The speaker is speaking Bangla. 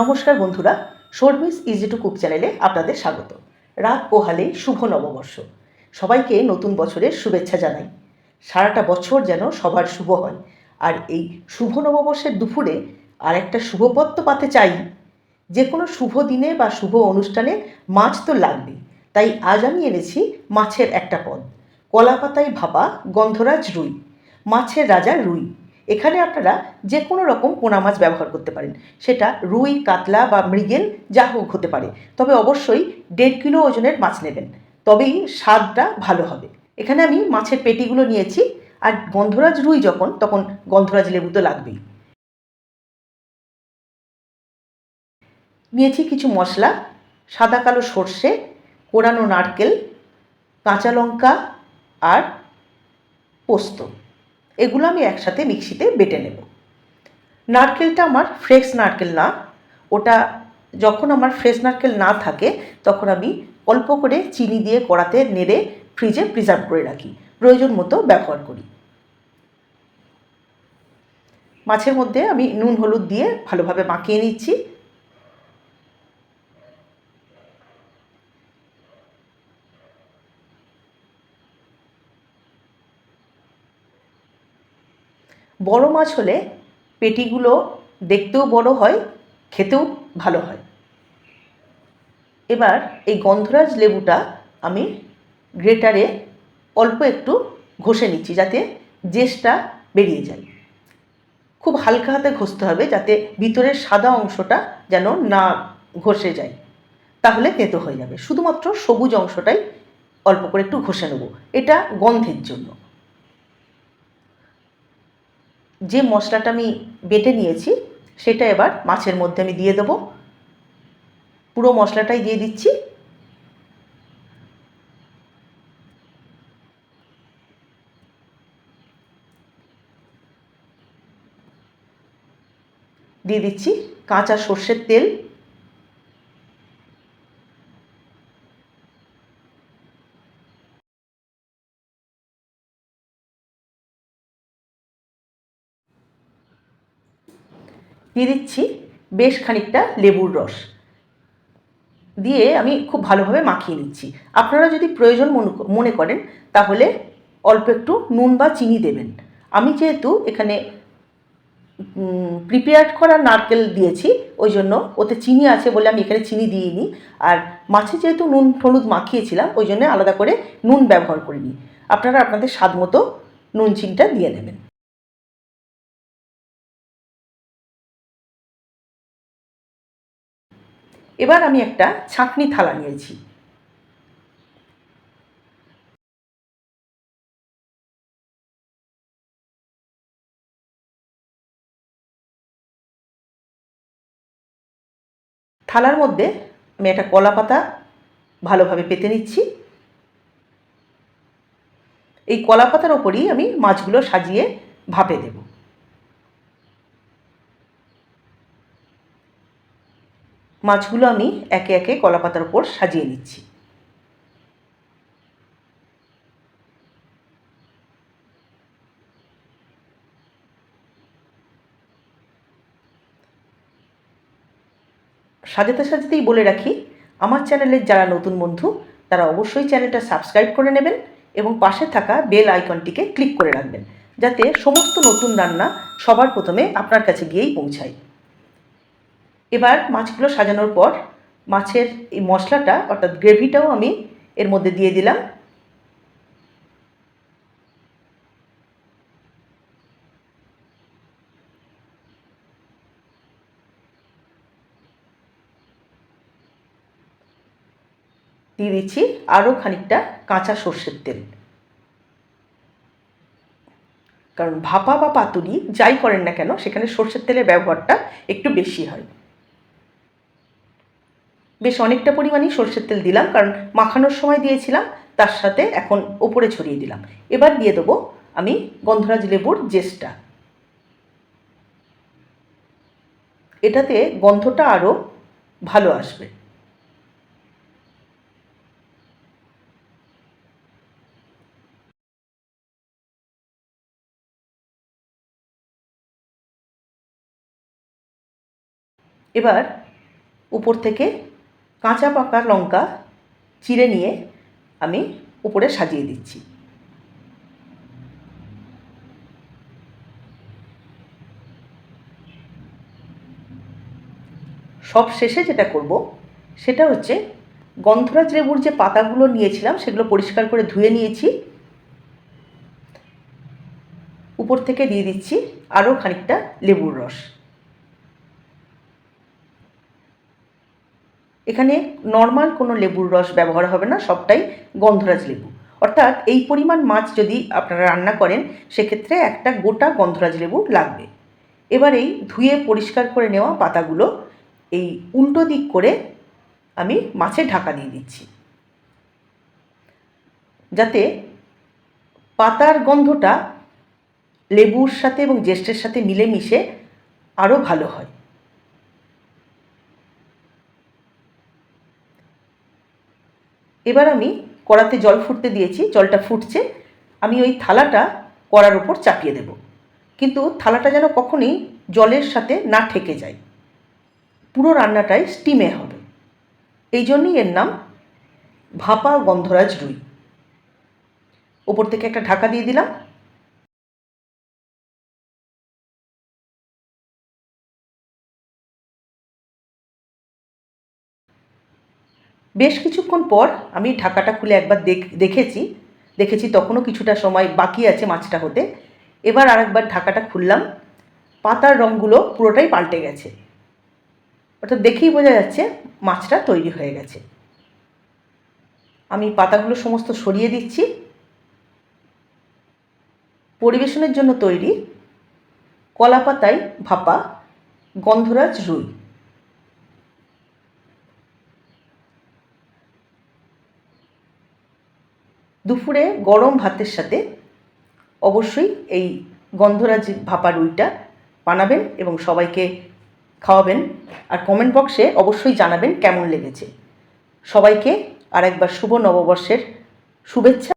নমস্কার বন্ধুরা, শর্মিস ইজি টু কুক চ্যানেলে আপনাদের স্বাগত। রাত পোহালে শুভ নববর্ষ। সবাইকে নতুন বছরের শুভেচ্ছা জানাই। সারাটা বছর যেন সবার শুভ হয়। আর এই শুভ নববর্ষের দুপুরে আর একটা শুভপদ তো পাতে চাই। যে কোনো শুভ দিনে বা শুভ অনুষ্ঠানে মাছ তো লাগবেই। তাই আজ আমি এনেছি মাছের একটা পদ। কলা পাতায় ভাপা গন্ধরাজ রুই, মাছের রাজা রুই। এখানে আপনারা যে কোনো রকম পোনা মাছ ব্যবহার করতে পারেন। সেটা রুই, কাতলা বা মৃগেল, যা হোক হতে পারে। তবে অবশ্যই দেড় কিলো ওজনের মাছ নেবেন। তবেই স্বাদটা ভালো হবে। এখানে আমি মাছের পেটিগুলো নিয়েছি। আর গন্ধরাজ রুই যখন, তখন গন্ধরাজ লেবু তো লাগবেই। নিয়েছি কিছু মশলা। সাদা কালো সর্ষে, কোরানো নারকেল, কাঁচা লঙ্কা আর পোস্ত। এগুলো আমি একসাথে মিক্সিতে বেটে নেব। নারকেলটা আমার ফ্রেশ নারকেল না। ওটা যখন আমার ফ্রেশ নারকেল না থাকে, তখন আমি অল্প করে চিনি দিয়ে কড়াতে নেড়ে ফ্রিজে প্রিজার্ভ করে রাখি। প্রয়োজন মতো ব্যবহার করি। মাছের মধ্যে আমি নুন, হলুদ দিয়ে ভালোভাবে মাখিয়ে নিচ্ছি। বড় মাছ হলে পেটিগুলো দেখতেও বড় হয়, খেতেও ভালো হয়। এবার এই গন্ধরাজ লেবুটা আমি গ্রেটারে অল্প একটু ঘষে নিচ্ছি যাতে জেসটা বেরিয়ে যায়। খুব হালকা হাতে ঘষতে হবে যাতে ভিতরের সাদা অংশটা যেন না ঘষে যায়। তাহলে তেঁতো হয়ে যাবে। শুধুমাত্র সবুজ অংশটাই অল্প করে একটু ঘষে নেব। এটা গন্ধের জন্য। যে মশলাটা আমি বেটে নিয়েছি, সেটা এবার মাছের মধ্যে আমি দিয়ে দেবো। পুরো মশলাটাই দিয়ে দিচ্ছি। দিয়ে দিচ্ছি কাঁচা সর্ষের তেল। দিয়ে দিচ্ছি বেশ খানিকটা লেবুর রস। দিয়ে আমি খুব ভালোভাবে মাখিয়ে নিচ্ছি। আপনারা যদি প্রয়োজন মনে করেন, তাহলে অল্প একটু নুন বা চিনি দেবেন। আমি যেহেতু এখানে প্রিপেয়ার্ড করা নারকেল দিয়েছি, ওই জন্য ওতে চিনি আছে বলে আমি এখানে চিনি দিইনি। আর মাছে যেহেতু নুন হলুদ মাখিয়েছিলাম, ওই জন্য আলাদা করে নুন ব্যবহার করিনি। আপনারা আপনাদের স্বাদ মতো নুন, চিনিটা দিয়ে নেবেন। এবার আমি একটা ছাঁকনি থালা নিয়েছি। থালার মধ্যে আমি একটা কলা পাতা ভালোভাবে পেতে নিচ্ছি। এই কলা পাতার ওপরই আমি মাছগুলো সাজিয়ে ভাপে দেবো। মাছগুলো আমি একে একে কলাপাতার ওপর সাজিয়ে নিচ্ছি। সাজাতে সাজাতেই বলে রাখি, আমার চ্যানেলের যারা নতুন বন্ধু, তারা অবশ্যই চ্যানেলটা সাবস্ক্রাইব করে নেবেন এবং পাশে থাকা বেল আইকনটিকে ক্লিক করে রাখবেন, যাতে সমস্ত নতুন রান্না সবার প্রথমে আপনার কাছে গিয়েই পৌঁছায়। এবার মাছগুলো সাজানোর পর মাছের এই মশলাটা, অর্থাৎ গ্রেভিটাও আমি এর মধ্যে দিয়ে দিলাম। দিয়ে দিচ্ছি আরও খানিকটা কাঁচা সর্ষের তেল। কারণ ভাপা বা পাতুরি যাই করেন না কেন, সেখানে সর্ষের তেলের ব্যবহারটা একটু বেশি হয়। বেশ অনেকটা পরিমাণেই সর্ষের তেল দিলাম, কারণ মাখানোর সময় দিয়েছিলাম, তার সাথে এখন ওপরে ছড়িয়ে দিলাম। এবার দিয়ে দেবো আমি গন্ধরাজ লেবুর জেসটা। এটাতে গন্ধটা আরও ভালো আসবে। এবার উপর থেকে কাঁচা পাকা লঙ্কা চিড়ে নিয়ে আমি উপরে সাজিয়ে দিচ্ছি। সব শেষে যেটা করব, সেটা হচ্ছে গন্ধরাজ লেবুর যে পাতাগুলো নিয়েছিলাম, সেগুলো পরিষ্কার করে ধুয়ে নিয়েছি। উপর থেকে দিয়ে দিচ্ছি আরও খানিকটা লেবুর রস। এখানে নর্মাল কোনো লেবুর রস ব্যবহার হবে না, সবটাই গন্ধরাজ লেবু। অর্থাৎ এই পরিমাণ মাছ যদি আপনারা রান্না করেন, সেক্ষেত্রে একটা গোটা গন্ধরাজ লেবু লাগবে। এবার এই ধুয়ে পরিষ্কার করে নেওয়া পাতাগুলো এই উল্টো দিক করে আমি মাছে ঢাকা দিয়ে দিচ্ছি। যাতে পাতার গন্ধটা লেবুর সাথে এবং জ্যেষ্ঠের সাথে মিলেমিশে আরও ভালো হয়। এবার আমি কড়াতে জল ফুটতে দিয়েছি, জলটা ফুটছে, আমি ওই থালাটা কড়ার ওপর চাপিয়ে দেব। কিন্তু থালাটা যেন কখনই জলের সাথে না ঠেকে যায়। পুরো রান্নাটাই স্টিমে হবে। এই জন্যই এর নাম ভাপা গন্ধরাজ রুই। ওপর থেকে একটা ঢাকা দিয়ে দিলাম। বেশ কিছুক্ষণ পর আমি ঢাকাটা খুলে একবার দেখ, দেখেছি। দেখেছি তখনও কিছুটা সময় বাকি আছে মাছটা হতে। এবার আরেকবার ঢাকাটা খুললাম। পাতার রঙগুলো পুরোটাই পাল্টে গেছে। অর্থাৎ দেখেই বোঝা যাচ্ছে মাছটা তৈরি হয়ে গেছে। আমি পাতাগুলো সমস্ত সরিয়ে দিচ্ছি। পরিবেশনের জন্য তৈরি কলা পাতায় ভাপা গন্ধরাজ রুই। দুপুরে গরম ভাতের সাথে অবশ্যই এই গন্ধরাজি ভাপা রুইটা বানাবেন এবং সবাইকে খাওয়াবেন। আর কমেন্ট বক্সে অবশ্যই জানাবেন কেমন লেগেছে। সবাইকে আরেকবার শুভ নববর্ষের শুভেচ্ছা।